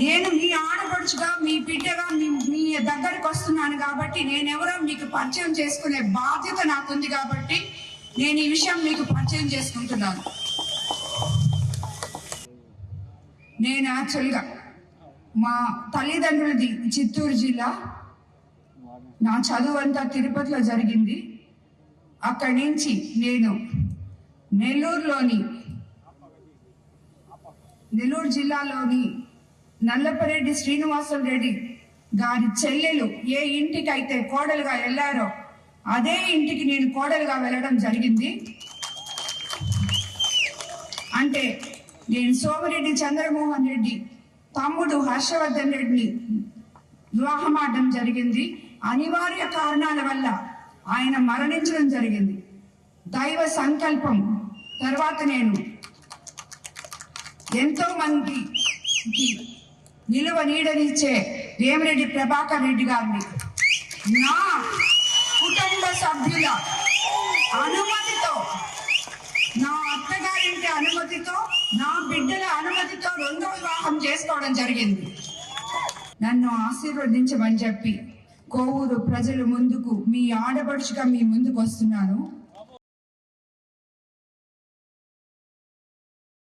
నేను మీ ఆడపడుచుగా మీ బిడ్డగా మీ మీ దగ్గరికి వస్తున్నాను కాబట్టి నేనెవరో మీకు పరిచయం చేసుకునే బాధ్యత నాకుంది కాబట్టి నేను ఈ విషయం మీకు పరిచయం చేసుకుంటున్నాను. నేను యాక్చువల్గా మా తల్లిదండ్రులది చిత్తూరు జిల్లా. నా చదువు అంతా తిరుపతిలో జరిగింది. అక్కడి నుంచి నేను నెల్లూరులోని నెల్లూరు జిల్లాలోని నల్లపరెడ్డి శ్రీనివాసులు రెడ్డి గారి చెల్లెలు ఏ ఇంటికి అయితే కోడలుగా వెళ్ళారో అదే ఇంటికి నేను కోడలుగా వెళ్ళడం జరిగింది. అంటే నేను సోమిరెడ్డి చంద్రమోహన్ రెడ్డి తమ్ముడు హర్షవర్ధన్ రెడ్డిని వివాహమాడడం జరిగింది. అనివార్య కారణాల వల్ల ఆయన మరణించడం జరిగింది. దైవ సంకల్పం తర్వాత నేను ఎంతో మందికి నిలువ నీడనిచ్చే వేమిరెడ్డి ప్రభాకర్ రెడ్డి గారిని. నా కుటుంబ సభ్యుల అనుమతితో నా అత్తగారింటి అనుమతితో నా బిడ్డల అనుమతితో రెండో వివాహం చేసుకోవడం జరిగింది. నన్ను ఆశీర్వదించమని చెప్పి కోవూరు ప్రజలు ముందుకు మీ ఆడపడుచుగా మీ ముందుకు వస్తున్నాను.